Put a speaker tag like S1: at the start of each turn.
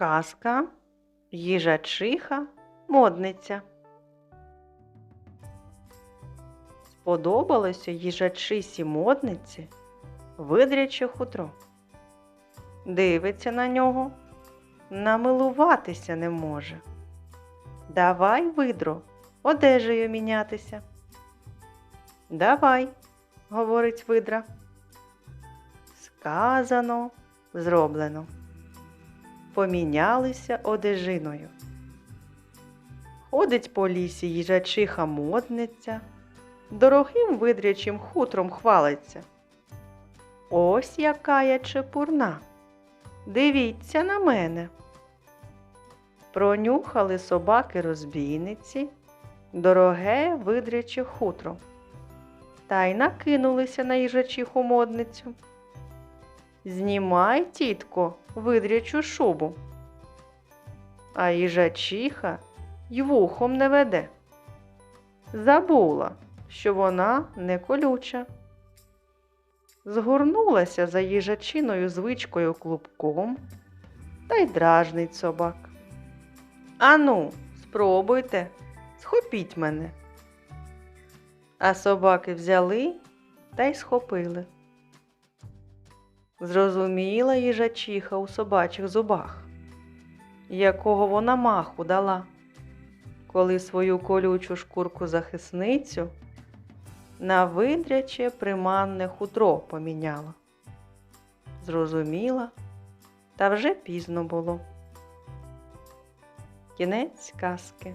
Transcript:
S1: Казка їжачиха модниця. Сподобалося їжачисі модниці видряче хутро. Дивиться на нього, намилуватися не може. Давай, видро, одежею мінятися. Давай, говорить видра. Сказано, зроблено помінялися одежиною. Ходить по лісі їжачиха модниця, дорогим видрячим хутром хвалиться. Ось яка я чепурна. Дивіться на мене. Пронюхали собаки розбійниці, дороге видряче хутро, та й накинулися на їжачиху модницю. Знімай, тітко, видрячу шубу. А їжачиха й вухом не веде. Забула, що вона не колюча. Згорнулася за їжачиною звичкою клубком та й дражнить собак. Ану, спробуйте, схопіть мене. А собаки взяли та й схопили. Зрозуміла їжачиха у собачих зубах, якого вона маху дала, коли свою колючу шкурку захисницю на видряче приманне хутро поміняла. Зрозуміла, та вже пізно було. Кінець казки.